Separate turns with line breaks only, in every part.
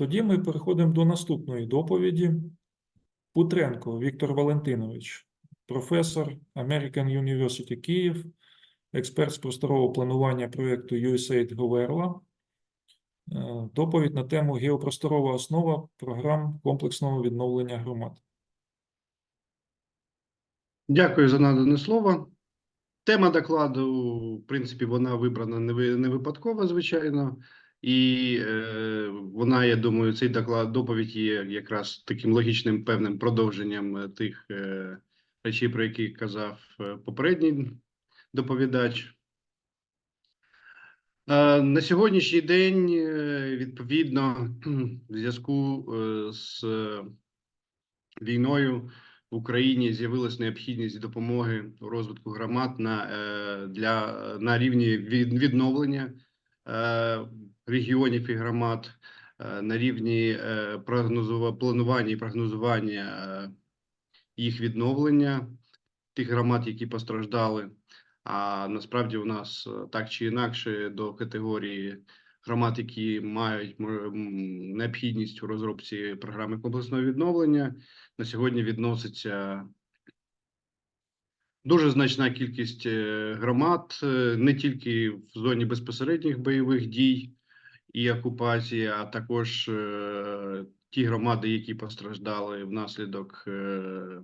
Тоді ми переходимо до наступної доповіді. Путренко Віктор Валентинович, професор American University Київ, експерт з просторового планування проєкту USAID Говерла. Е, Доповідь на тему геопросторова основа програм комплексного відновлення громад.
Дякую за надане слово. Тема докладу, в принципі, вона вибрана не випадково, звичайно, і е, вона, я думаю, цей доклад доповідь є якраз таким логічним певним продовженням е, тих е, речей, про які казав е, попередній доповідач. Е, На сьогоднішній день, відповідно, в зв'язку з війною в Україні з'явилась необхідність допомоги у розвитку громад на, для, на рівні відновлення регіонів і громад, е, на рівні е, планування і прогнозування е, їх відновлення тих громад, які постраждали. А насправді у нас так чи інакше до категорії громад, які мають необхідність у розробці програми комплексного відновлення, на сьогодні відноситься дуже значна кількість громад, не тільки в зоні безпосередніх бойових дій і окупації, а також е, ті громади, які постраждали внаслідок е,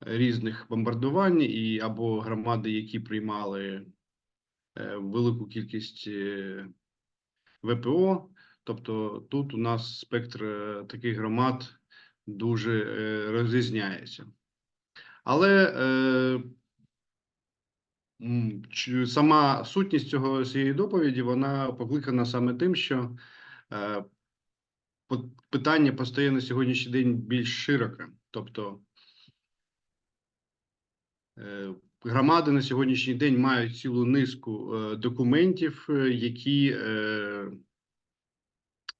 різних бомбардувань, і або громади, які приймали е, велику кількість ВПО. Тобто тут у нас спектр таких громад дуже розрізняється. Але сама сутність цього цієї доповіді вона покликана саме тим, що е, питання постає на сьогоднішній день більш широке. Тобто е, громади на сьогоднішній день мають цілу низку е, документів, е, які е,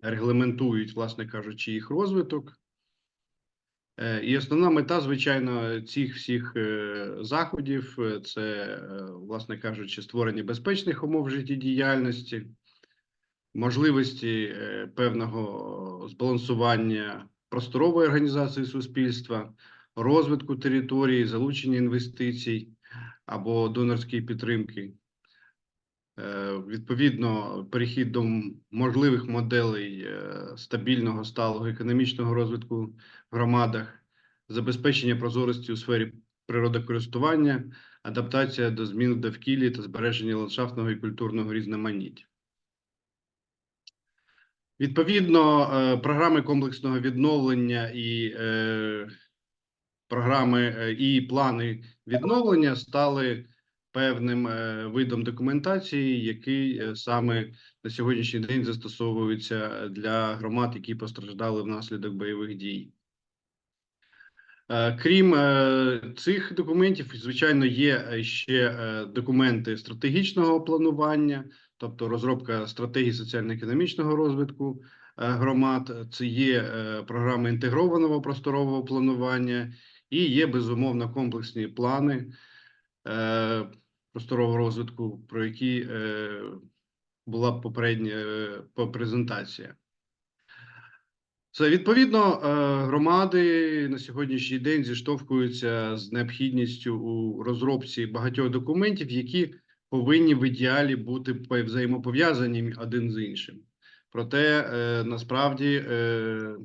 регламентують, власне кажучи, їх розвиток. Е, І основна мета, звичайно, цих всіх е, заходів е, це, власне кажучи, створення безпечних умов життєдіяльності, можливості певного збалансування просторової організації суспільства, розвитку території, залучення інвестицій або донорської підтримки. Е, Відповідно, перехід до можливих моделей е, стабільного сталого економічного розвитку в громадах, забезпечення прозорості у сфері природокористування, адаптація до змін в довкіллі та збереження ландшафтного і культурного різноманіття. Відповідно, е, програми комплексного відновлення і програми і плани відновлення стали певним е, видом документації, який е, саме на сьогоднішній день застосовується для громад, які постраждали внаслідок бойових дій. Е, Крім цих документів, звичайно, є ще документи стратегічного планування, тобто розробка стратегії соціально-економічного розвитку громад. Це є програми інтегрованого просторового планування і є безумовно комплексні плани е, просторового розвитку, про які е, була попередня е, презентація. Це відповідно е, громади на сьогоднішній день зіштовхуються з необхідністю у розробці багатьох документів, які повинні в ідеалі бути взаємопов'язані один з іншим. Проте е, насправді е,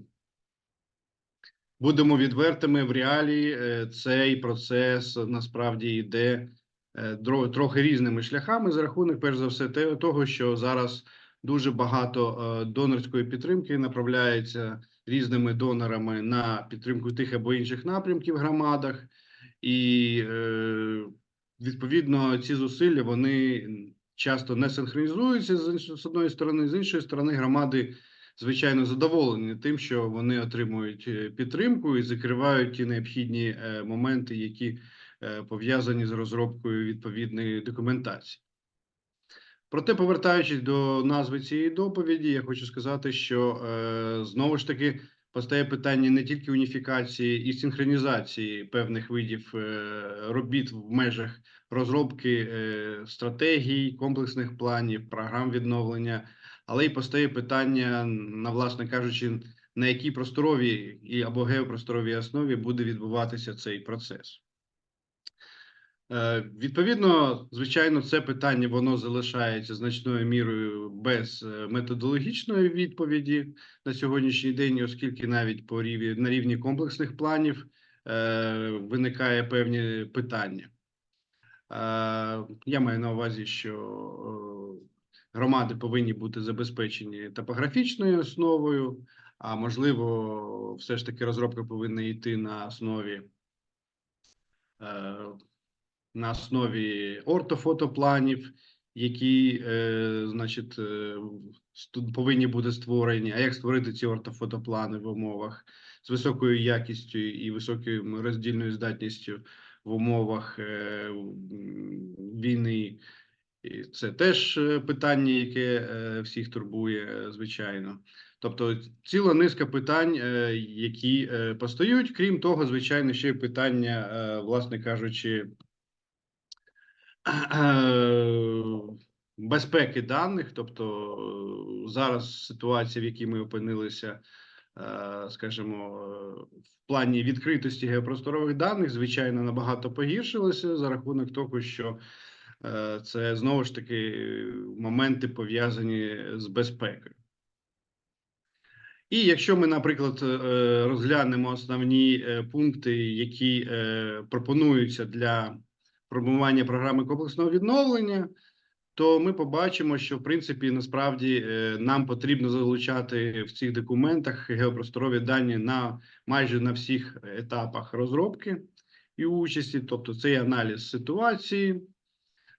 будемо відвертими в реалії, е, цей процес насправді йде е, трохи різними шляхами за рахунок, перш за все, того, що зараз дуже багато е, донорської підтримки направляється різними донорами на підтримку тих або інших напрямків в громадах, і відповідно ці зусилля вони часто не синхронізуються з одної сторони, з іншої сторони, громади. Звичайно, задоволені тим, що вони отримують е, підтримку і закривають ті необхідні е, моменти, які е, пов'язані з розробкою відповідної документації. Проте, повертаючись до назви цієї доповіді, я хочу сказати, що знову ж таки постає питання не тільки уніфікації і синхронізації певних видів робіт в межах розробки стратегій, комплексних планів, програм відновлення, але й постає питання, на власне кажучи, на якій просторовій і або геопросторовій основі буде відбуватися цей процес. Е, Відповідно, звичайно, це питання воно залишається значною мірою без е, методологічної відповіді на сьогоднішній день, оскільки навіть по рівні на рівні комплексних планів е, виникає певні питання. Е, Я маю на увазі, що е, громади повинні бути забезпечені топографічною основою, а можливо, все ж таки розробка повинна йти на основі. е, на основі ортофотопланів, які, е, значить, е, повинні бути створені. А як створити ці ортофотоплани в умовах з високою якістю і високою роздільною здатністю в умовах війни? І це теж е, питання, яке е, всіх турбує, е, звичайно. Тобто ціла низка питань, які постають. Крім того, звичайно, ще й питання, власне кажучи, безпеки даних, тобто зараз ситуація, в якій ми опинилися, скажімо, в плані відкритості геопросторових даних, звичайно, набагато погіршилася за рахунок того, що це знову ж таки моменти пов'язані з безпекою. І якщо ми, наприклад, е, розглянемо основні е, пункти, які е, пропонуються для формування програми комплексного відновлення, то ми побачимо, що в принципі насправді е, нам потрібно залучати в цих документах геопросторові дані на майже на всіх етапах розробки і участі, тобто це і аналіз ситуації,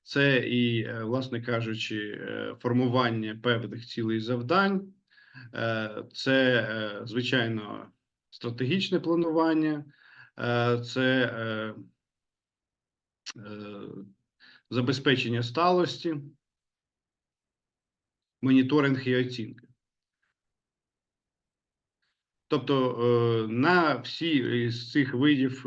це і, е, власне кажучи, е, формування певних цілей і завдань, е, це звичайно стратегічне планування, це забезпечення сталості, моніторинг і оцінка. Тобто на всі з цих видів,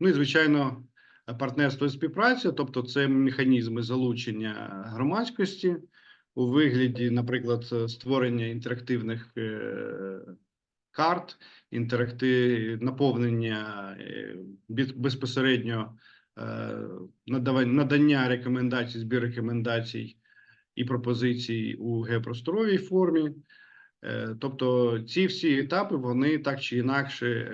ну і звичайно, партнерство і співпраця, тобто це механізми залучення громадськості у вигляді, наприклад, створення інтерактивних е, карт, інтеракти... наповнення е, безпосередньо е, надання рекомендацій, збір рекомендацій і пропозицій у геопросторовій формі. Тобто ці всі етапи вони так чи інакше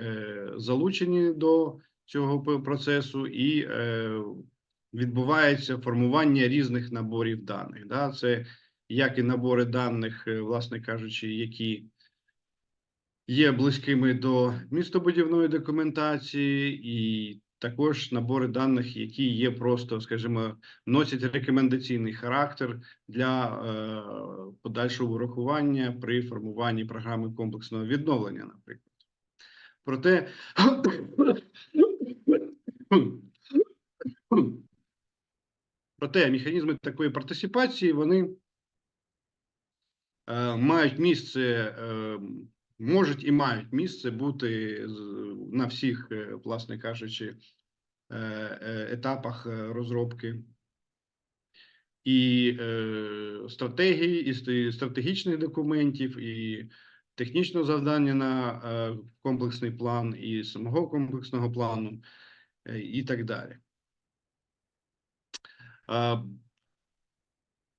залучені до цього процесу і е, відбувається формування різних наборів даних. Да? Це як і набори даних, е, власне кажучи, які є близькими до містобудівної документації, і також набори даних, які є просто, скажімо, носять рекомендаційний характер для е, подальшого врахування при формуванні програми комплексного відновлення, наприклад. Проте проте механізми такої партисипації вони е, мають місце, е, можуть і мають місце бути на всіх, е, власне кажучи, е, е, етапах е, розробки. І е, стратегії, і стратегічних документів, і технічного завдання на е, комплексний план, і самого комплексного плану, і так далі.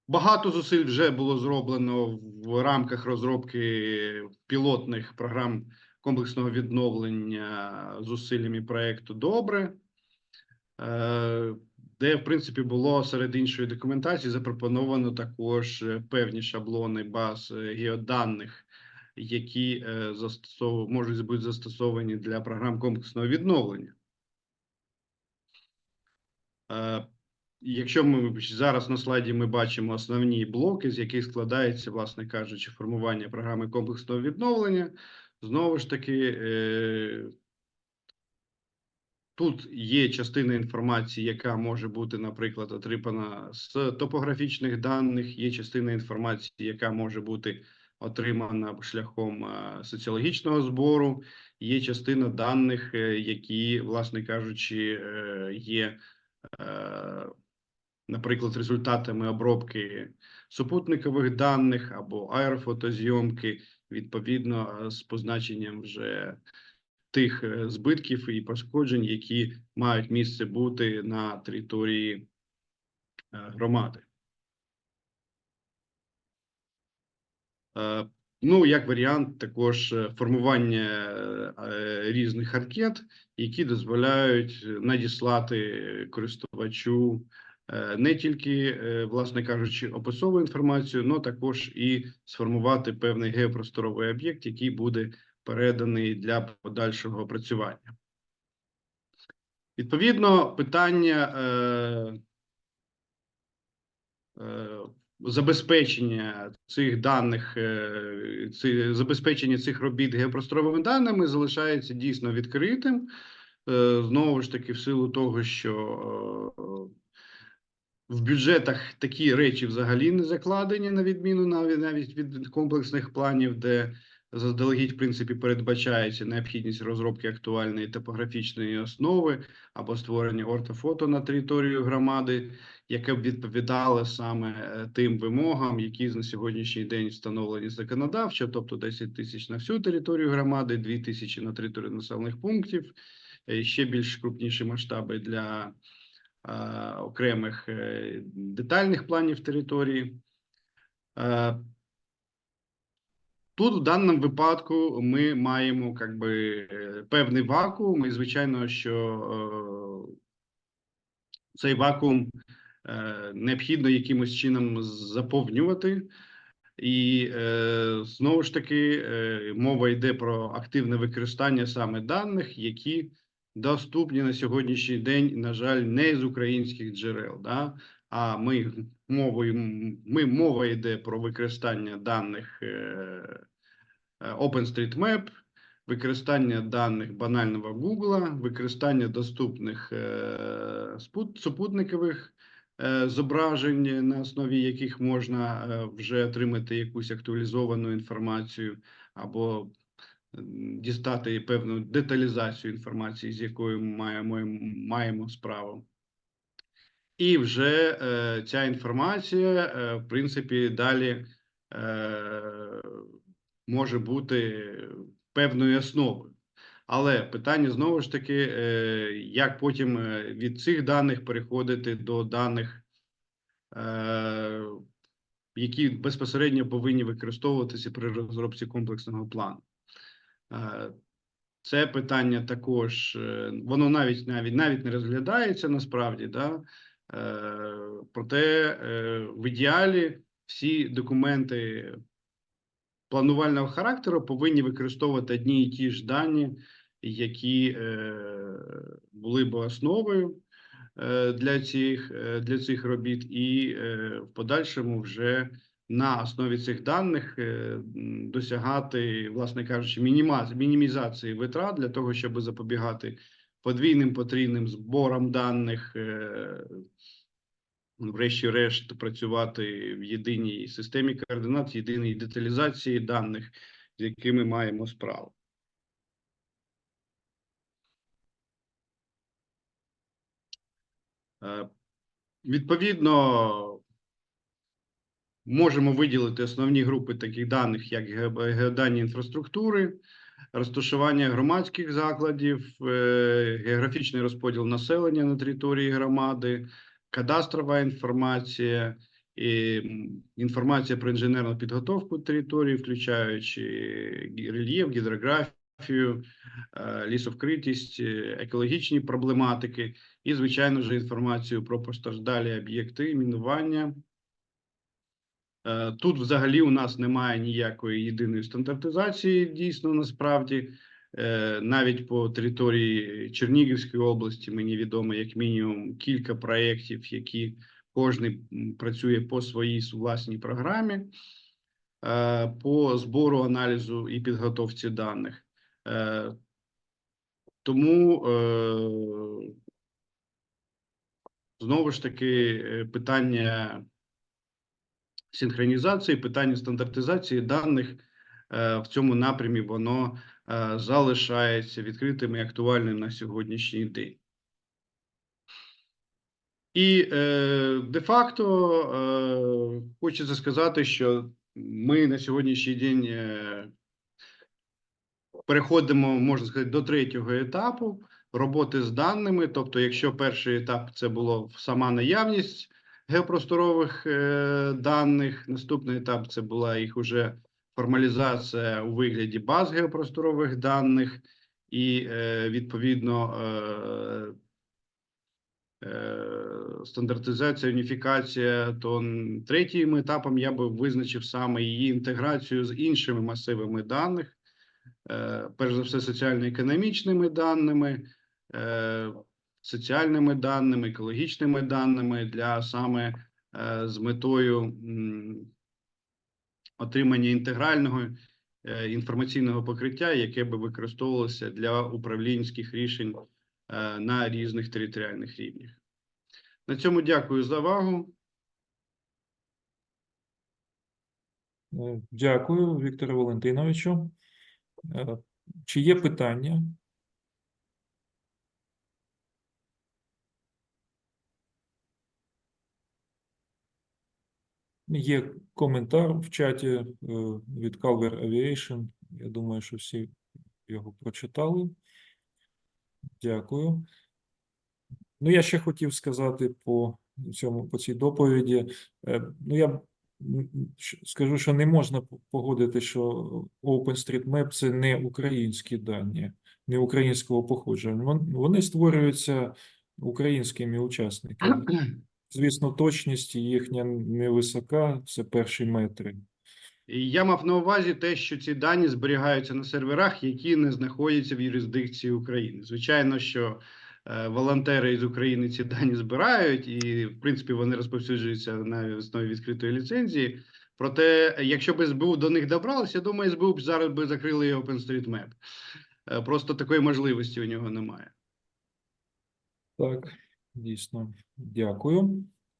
Багато зусиль вже було зроблено в рамках розробки пілотних програм комплексного відновлення зусиллями проекту Добре, е, де, в принципі, було серед іншої документації запропоновано також певні шаблони баз е, геоданих, які е, можуть бути застосовані для програм комплексного відновлення. Е, Якщо ми зараз на слайді ми бачимо основні блоки, з яких складається, власне кажучи, формування програми комплексного відновлення, знову ж таки, е, тут є частина інформації, яка може бути, наприклад, отримана з топографічних даних, є частина інформації, яка може бути отримана шляхом е, соціологічного збору, є частина даних, які, власне кажучи, є. Е, наприклад, результатами обробки супутникових даних або аерофотозйомки, відповідно е, з позначенням вже тих е, збитків і пошкоджень, які мають місце бути на території громади. Е, Ну, як варіант, також е, формування е, різних анкет, які дозволяють е, надіслати користувачу е, не тільки, е, власне кажучи, описову інформацію, але також і сформувати певний геопросторовий об'єкт, який буде переданий для подальшого опрацювання. Відповідно, питання е, е, забезпечення цих даних, е, ці, забезпечення цих робіт геопросторовими даними залишається дійсно відкритим. Е, Знову ж таки, в силу того, що е, в бюджетах такі речі взагалі не закладені, на відміну навіть навіть від комплексних планів, де заздалегідь, в принципі, передбачається необхідність розробки актуальної топографічної основи або створення ортофото на територію громади, яке б відповідало саме е, тим вимогам, які на сьогоднішній день встановлені законодавчо, тобто 10 тисяч на всю територію громади, 2 тисячі на територію населених пунктів, е, ще більш крупніші масштаби для е, окремих детальних планів території. Тут в даному випадку ми маємо как би, е, певний вакуум, і звичайно, що е, цей вакуум е, необхідно якимось чином заповнювати. І е, знову ж таки е, мова йде про активне використання саме даних, які доступні на сьогоднішній день, на жаль, не з українських джерел. Да? А ми мовою ми мова йде про використання даних е, е, OpenStreetMap, використання даних банального Google, використання доступних е, супутникових зображень, на основі яких можна вже отримати якусь актуалізовану інформацію або дістати певну деталізацію інформації, з якою маємо, маємо справу. І вже е, ця інформація, е, в принципі, далі е, може бути певною основою. Але питання знову ж таки, е, як потім е, від цих даних переходити до даних, е, які безпосередньо повинні використовуватися при розробці комплексного плану. Е, Це питання також, е, воно навіть навіть навіть не розглядається насправді, да? Е, проте е, в ідеалі всі документи планувального характеру повинні використовувати одні і ті ж дані, які е, були б основою для цих, для цих робіт, і в подальшому вже на основі цих даних досягати, власне кажучи, мінімізації витрат для того, щоб запобігати подвійним потрійним зборам даних, е, врешті-решт працювати в єдиній системі координат, єдиній деталізації даних, з якими маємо справу. Е, Відповідно, можемо виділити основні групи таких даних, як ге- геодані інфраструктури, розташування громадських закладів, е, географічний розподіл населення на території громади, кадастрова інформація, і інформація про інженерну підготовку території, включаючи рельєф, гідрографію, е, лісовкритість, е, екологічні проблематики і, звичайно ж, інформацію про постраждалі об'єкти, мінування. Е, Тут взагалі у нас немає ніякої єдиної стандартизації, дійсно, насправді. Е, Навіть по території Чернігівської області мені відомо як мінімум кілька проєктів, які кожний працює по своїй власній програмі е, по збору аналізу і підготовці даних. Тому знову ж таки питання синхронізації, питання стандартизації даних е, в цьому напрямі воно е, залишається відкритим і актуальним на сьогоднішній день. І е, де-факто е, хочеться сказати, що ми на сьогоднішній день е, переходимо, можна сказати, до третього етапу роботи з даними. Тобто, якщо перший етап це було сама наявність геопросторових е, даних, наступний етап це була їх уже формалізація у вигляді баз геопросторових даних, і е, відповідно. Е, е, стандартизація, уніфікація, то третім етапом я би визначив саме її інтеграцію з іншими масивами даних, е, перш за все, соціально-економічними даними, соціальними даними, екологічними даними для саме е, з метою отримання інтегрального е, інформаційного покриття, яке би використовувалося для управлінських рішень е, на різних територіальних рівнях. На цьому дякую за увагу.
Дякую, Віктору Валентиновичу. Чи є питання? Є коментар в чаті е, від Calver Aviation. Я думаю, що всі його прочитали. Дякую. Ну, я ще хотів сказати по цьому, по цій доповіді. Е, Ну, я скажу, що не можна погодити, що OpenStreetMap – це не українські дані, не українського походження. Вони створюються українськими учасниками. Звісно, точність їхня невисока, це перші метри.
І Я мав на увазі те, що ці дані зберігаються на серверах, які не знаходяться в юрисдикції України. Звичайно, що е, волонтери із України ці дані збирають, і в принципі вони розповсюджуються на основі відкритої ліцензії. Проте, якщо б СБУ до них добралося, я думаю, СБУ б зараз би закрили і OpenStreetMap. Е, Просто такої можливості у нього немає.
Так, дійсно. Дякую.